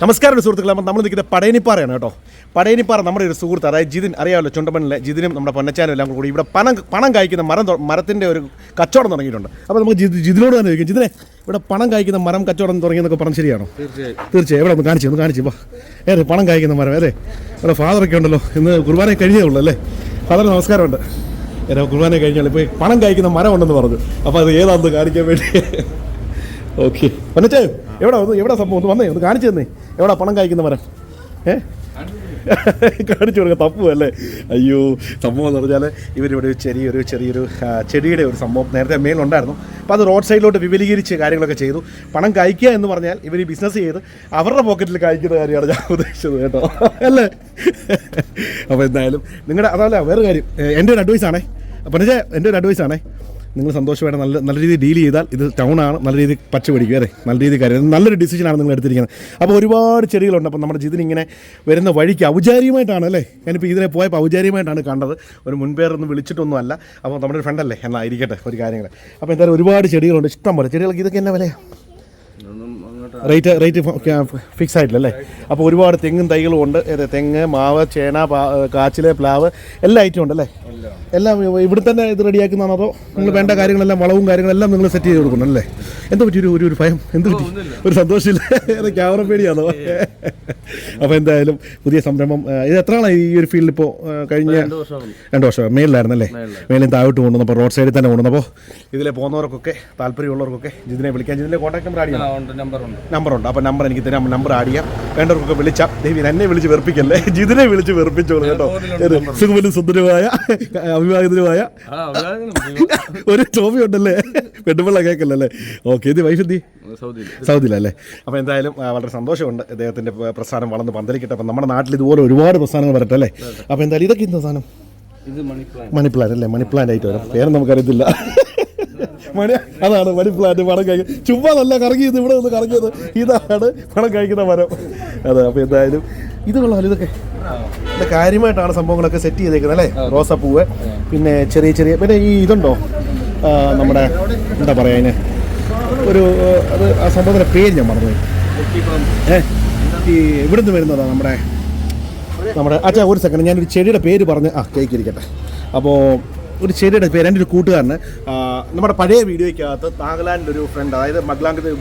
നമസ്കാരം സുഹൃത്തുക്കളെ. അപ്പം നമ്മൾ നിൽക്കുന്നത് പടയനിപ്പാറയാണ് കേട്ടോ. പടയനിപ്പാറ നമ്മുടെ ഒരു സുഹൃത്ത് അതായത് ജിതിൻ അറിയാമല്ലോ ചുണ്ടമണ്ണിലെ ജിതിനും നമ്മുടെ പൊന്നച്ചാനും എല്ലാം കൂടി ഇവിടെ പണം പണം കായ്ക്കുന്ന മരം മരത്തിന്റെ ഒരു കച്ചവടം തുടങ്ങിയിട്ടുണ്ട്. അപ്പോൾ നമുക്ക് ജിത് ജിതിനോട് തന്നെ ചോദിക്കും. ജിതിനെ ഇവിടെ പണം കായ്ക്കുന്ന മരം കച്ചവടം തുടങ്ങിയെന്നൊക്കെ പറഞ്ഞു ശരിയാണോ? തീർച്ചയായും. തീർച്ചയായും. ഇവിടെ ഒന്ന് കാണിച്ചു ഒന്ന് കാണിച്ചു വാ. ഏതെ പണം കായ്ക്കുന്ന മരം അതെ ഇവിടെ ഫാദറൊക്കെ ഉണ്ടല്ലോ. ഇന്ന് കുർബാന കഴിഞ്ഞേ ഉള്ളൂ അല്ലേ? ഫാദർ നമസ്കാരമുണ്ട്. ഏതാ കുർബാന കഴിഞ്ഞാൽ ഇപ്പോൾ പണം കായ്ക്കുന്ന മരം ഉണ്ടെന്ന് പറഞ്ഞു. അപ്പോൾ അത് ഏതാണെന്ന് കാണിക്കാൻ വേണ്ടി. ഓക്കെ. പൊന്നച്ചേ എവിടെ എവിടെ സംഭവം? ഒന്ന് വന്നേ ഒന്ന് കാണിച്ചു തന്നേ. എവിടെ പണം കായ്ക്കുന്ന മരം? ഏ? കാണിച്ചു കൊടുക്കുക തപ്പു അല്ലേ? അയ്യോ സംഭവം എന്ന് പറഞ്ഞാൽ ഇവരിവിടെ ചെറിയൊരു ചെറിയൊരു ചെടിയുടെ ഒരു സംഭവം നേരത്തെ മേലുണ്ടായിരുന്നു അപ്പോൾ അത് റോഡ് സൈഡിലോട്ട് വിപുലീകരിച്ച് കാര്യങ്ങളൊക്കെ ചെയ്തു. പണം കഴിക്കുക എന്ന് പറഞ്ഞാൽ ഇവർ ബിസിനസ് ചെയ്ത് അവരുടെ പോക്കറ്റിൽ കഴിക്കുന്ന കാര്യമാണ് ഞാൻ ഉദ്ദേശിച്ചത് കേട്ടോ. അല്ലേ? അപ്പോൾ എന്തായാലും നിങ്ങളുടെ അതല്ല വേറെ കാര്യം. എന്റെ ഒരു അഡ്വൈസാണേ അപ്പോൾ അപ്പം എന്റെ ഒരു അഡ്വൈസ് ആണേ. നിങ്ങൾ സന്തോഷമായിട്ട് നല്ല നല്ല രീതിയിൽ ഡീൽ ചെയ്താൽ ഇത് ടൗൺ ആണ്. നല്ല രീതിയിൽ പച്ച പിടിക്കും അതെ നല്ല രീതിയിൽ കാര്യം. നല്ലൊരു ഡിസിഷനാണ് നിങ്ങൾ എടുത്തിരിക്കുന്നത്. അപ്പോൾ ഒരുപാട് ചെടികളുണ്ട്. അപ്പോൾ നമ്മുടെ ജിതിന് ഇങ്ങനെ വരുന്ന വഴിക്ക് ഔചാരികമായിട്ടാണ് അല്ലേ? ഞാനിപ്പോൾ ഇതിനെ പോയപ്പോൾ ഔചാരികമായിട്ടാണ് കണ്ടത്. ഒരു മുൻപേറൊന്നും വിളിച്ചിട്ടൊന്നും അല്ല അപ്പോൾ നമ്മുടെ ഒരു ഫ്രണ്ടല്ലേ എന്നായിരിക്കട്ടെ ഒരു കാര്യങ്ങൾ അപ്പോൾ എന്തായാലും ഒരുപാട് ചെടികളുണ്ട്. ഇഷ്ടം പോലെ. ചെടികൾക്ക് ഇതൊക്കെ എന്നാ വിലയാണ് റേറ്റ് റേറ്റ് ഫിക്സ് ആയിട്ടില്ല അല്ലേ? അപ്പോൾ ഒരുപാട് തെങ്ങും തൈകളും ഉണ്ട്. തെങ്ങ് മാവ് ചേന കാച്ചിൽ പ്ലാവ് എല്ലാ ഐറ്റം ഉണ്ട് അല്ലേ? എല്ലാം ഇവിടെ തന്നെ ഇത് റെഡിയാക്കുന്നതാണോ. അതോ നിങ്ങൾ വേണ്ട കാര്യങ്ങളെല്ലാം വളവും കാര്യങ്ങളെല്ലാം നിങ്ങൾ സെറ്റ് ചെയ്ത് കൊടുക്കണം അല്ലേ? എന്ത് പറ്റി ഒരു ഒരു ഭയം? എന്ത് പറ്റി? ഒരു സന്തോഷമില്ല. ഏതാ ക്യാമറ പേടിയാണോ? അപ്പോൾ എന്തായാലും പുതിയ സംരംഭം ഇത് എത്ര നാളായി ഈ ഒരു ഫീൽഡിൽ ഇപ്പോൾ കഴിഞ്ഞ രണ്ട് വർഷം രണ്ട് വർഷം. മേലിൽ താഴോട്ട് കൊണ്ടുവന്നപ്പോൾ റോഡ് സൈഡിൽ തന്നെ കൊണ്ടുവന്നപ്പോൾ ഇതിലെ പോകുന്നവർക്കൊക്കെ താല്പര്യമുള്ളവർക്കൊക്കെ ജിതിനെ വിളിക്കാൻ ജിതിന്റെ കോൺടാക്ട് നമ്പർ ഉണ്ട്. നമ്പർ ഉണ്ട്. നമ്പറുണ്ട്. അപ്പോൾ നമ്പർ എനിക്ക് തരാം. നമ്പർ ആഡ് ചെയ്യാം. വേണ്ടവർക്കൊക്കെ വിളിച്ചാൽ ദേവി എന്നെ വിളിച്ച് വെറുപ്പിക്കല്ലേ? ജിതിനെ വിളിച്ച് വെറുപ്പിച്ചോളൂ കേട്ടോ. സുഖമനും സുന്ദരമായ അഭിവാഹിതരുമായ ഒരു ടോപ്പി ഉണ്ടല്ലേ? പെട്ടുപിള്ള കേൾക്കല്ലേ ഓക്കെ ഇത് വൈഫ് എന്തി? സൗദിയിൽ സൗദിയിലല്ലേ അപ്പോൾ എന്തായാലും വളരെ സന്തോഷമുണ്ട് അദ്ദേഹത്തിന്റെ പ്രസ്ഥാനം വളർന്ന് പന്തലിക്കട്ടെ. അപ്പം നമ്മുടെ നാട്ടിൽ ഇതുപോലെ ഒരുപാട് പ്രസ്ഥാനങ്ങൾ വരട്ടെ അല്ലേ? അപ്പോൾ എന്തായാലും ഇതൊക്കെ എന്താ സാധനം? ഇത് മണി പ്ലാൻ മണി പ്ലാന്റ് അല്ലേ? മണിപ്ലാൻ ആയിട്ട് വരാം. പേര് നമുക്കറിയത്തില്ല. മണി അതാണ് മണി പ്ലാന്റ് പണം കഴിക്കുന്നത് ചുമ്മാ നല്ല കറങ്ങിയത് ഇവിടെ നിന്ന് കറങ്ങിയത്. ഇതാണ് പണം കഴിക്കുന്ന മരം. അതെ അപ്പോൾ എന്തായാലും ഇത് കൊള്ളാമല്ലോ ഇതൊക്കെ. ഇത് കാര്യമായിട്ടാണ് സംഭവങ്ങളൊക്കെ സെറ്റ് ചെയ്തേക്കുന്നത് അല്ലേ? റോസാപ്പൂവ് പിന്നെ ചെറിയ ചെറിയ പിന്നെ ഈ ഇതുണ്ടോ? നമ്മുടെ എന്താ പറയുക അതിന്? ഒരു അത് ആ സംഭവത്തിന്റെ പേര് ഞാൻ മറന്നുപോയി ഏ ഈ ഇവിടുന്ന് വരുന്നതാണ് നമ്മുടെ നമ്മുടെ അച്ഛാ ഒരു സെക്കൻഡ് ഞാനൊരു ചെടിയുടെ പേര് പറഞ്ഞ് ആ കേക്കിരിക്കട്ടെ. അപ്പോൾ ഒരു ചെടിയുടെ പേര് എന്റെ ഒരു കൂട്ടുകാരന് നമ്മുടെ പഴയ വീഡിയോയ്ക്കകത്ത് നാഗാലാൻഡിൽ ഒരു ഫ്രണ്ട് അതായത്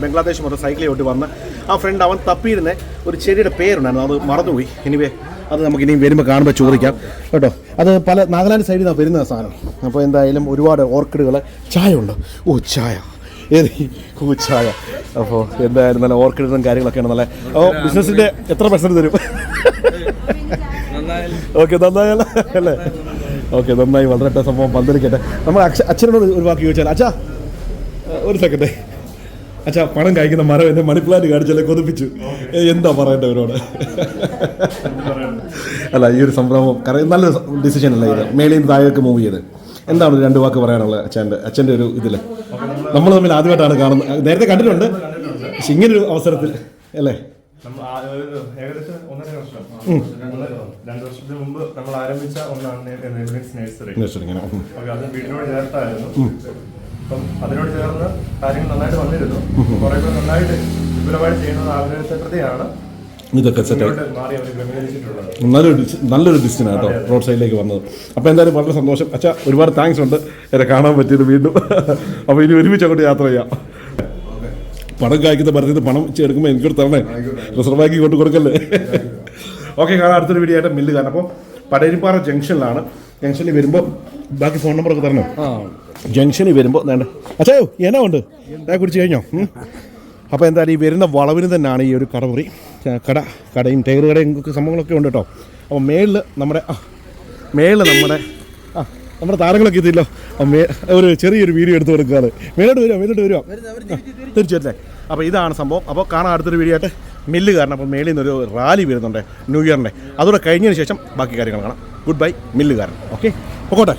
ബംഗ്ലാദേശ് മൊത്തം സൈക്കിളിൽ ഓട്ടി വന്ന് ആ ഫ്രണ്ട് അവൻ തപ്പിയിരുന്ന ഒരു ചെടിയുടെ പേരുണ്ടായിരുന്നു. അത് മറന്നുപോയി. എനിവേ അത് നമുക്ക് ഇനിയും വരുമ്പോൾ കാണുമ്പോൾ ചോദിക്കാം. കേട്ടോ. അത് പല നാഗാലാൻഡ് സൈഡിൽ നിന്നാണ് വരുന്ന സാധനം. അപ്പോൾ എന്തായാലും ഒരുപാട് ഓർക്കിഡുകൾ ചായ ഉണ്ട് ഓ ചായ. ഓ ചായ. അപ്പോൾ എന്തായാലും നല്ല ഓർക്കിഡും കാര്യങ്ങളൊക്കെയാണ് നല്ല ഓ ബിസിനസ്സിന്റെ എത്ര പെർസെന്റ് തരും? ഓക്കെ നന്നായാലോ അല്ലേ? ഓക്കെ നന്നായി വളരെ സംഭവം പന്തലിക്കട്ടെ നമ്മൾ അച്ഛ അച്ഛനോട് ഒരു വാക്ക് ചോദിച്ചാൽ അച്ഛാ ഒരു സെക്കൻഡ്. അച്ഛാ പണം കഴിക്കുന്ന മരം എന്നെ മണിപ്ലാന്റ് കാണിച്ചല്ലേ കൊതിപ്പിച്ചു. എന്താ പറയണ്ടേ അവരോട്? അല്ല ഈ ഒരു സംഭവം കാരണം നല്ലൊരു ഡിസിഷൻ അല്ല ഇത്? മേളിൽ നിന്ന് താഴേക്ക് മൂവ് ചെയ്ത്. എന്താണ് രണ്ട് വാക്ക് പറയാനുള്ളത് അച്ഛന്റെ അച്ഛന്റെ ഒരു ഇതിൽ നമ്മൾ തമ്മിൽ ആദ്യമായിട്ടാണ് കാണുന്നത്. നേരത്തെ കണ്ടിട്ടുണ്ട്. പക്ഷെ ഇങ്ങനൊരു അവസരത്തിൽ അല്ലേ? നമ്മ ആ ഒരു ഏകദേശം ഒന്നര വർഷം. രണ്ട് വർഷത്തിന് മുമ്പ് നമ്മൾ ആരംഭിച്ച ഒന്നാണ് നഴ്സറി. ഓക്കെ അത് വീടിനോട് ചേർത്തായിരുന്നു. അപ്പം അതിനോട് ചേർന്ന് കാര്യങ്ങൾ നന്നായിട്ട് വന്നിരുന്നു. കുറെ കൂടെ നന്നായിട്ട് വിപുലമായിട്ട് ചെയ്യുന്നത് ആഗ്രഹത്തെ പ്രതിയാണ്. ഇതൊക്കെ സെറ്റ് നല്ലൊരു നല്ലൊരു ഡിസിഷൻ കേട്ടോ റോഡ് സൈഡിലേക്ക് വന്നത്. അപ്പോൾ എന്തായാലും വളരെ സന്തോഷം. അച്ഛാ ഒരുപാട് താങ്ക്സ് ഉണ്ട്. എന്നെ കാണാൻ പറ്റിയത് വീണ്ടും. അപ്പോൾ ഇനി ഒരുമിച്ച് അങ്ങോട്ട് യാത്ര ചെയ്യാം. പണം കായ്ക്കുന്ന മരത്തിൽ പണം എടുക്കുമ്പോൾ എനിക്കൊരു തരണേ. റിസർവ് ബാങ്കിൽ കൊണ്ട് കൊടുക്കല്ലേ? ഓക്കെ കാണാം. അടുത്തൊരു വീഡിയോ ആയിട്ട് മില്ല് കാരണം അപ്പോൾ പടയരിപ്പാറ ജംഗ്ഷനിലാണ്. ജംഗ്ഷനിൽ വരുമ്പോൾ ബാക്കി ഫോൺ നമ്പറൊക്കെ തരണം? ജംഗ്ഷനിൽ വരുമ്പോൾ വേണ്ട. അച്ഛയോ എന്നാ ഉണ്ട്? ഞാൻ കുടിച്ച് കഴിഞ്ഞോ? അപ്പോൾ എന്തായാലും ഈ വരുന്ന വളവിന് തന്നെയാണ് ഈ ഒരു കടമുറി. മുറി കട കടയും ടയർ കടയും സംഭവങ്ങളൊക്കെ ഉണ്ട് കേട്ടോ. അപ്പോൾ മേളിൽ നമ്മുടെ മേളിൽ നമ്മുടെ നമ്മുടെ താരങ്ങളൊക്കെ എത്തിയല്ലോ ഒരു ചെറിയൊരു വീഡിയോ എടുത്ത് കൊടുക്കുകയാണ്. മേലോട്ട് വരുമോ മേലോട്ട് വരുമോ തീർച്ചയായിട്ടല്ലേ അപ്പോൾ ഇതാണ് സംഭവം. അപ്പോൾ കാണാൻ അടുത്തൊരു വീഡിയോ ആയിട്ട് മില്ല് കാരണം അപ്പോൾ മേളിൽ നിന്നൊരു റാലി വരുന്നുണ്ട് ന്യൂ ഇയറിന്റെ അതുകൂടെ കഴിഞ്ഞതിന് ശേഷം ബാക്കി കാര്യങ്ങൾ കാണാം. ഗുഡ് ബൈ മില്ല് കാരണം ഓക്കെ പൊക്കോട്ടെ.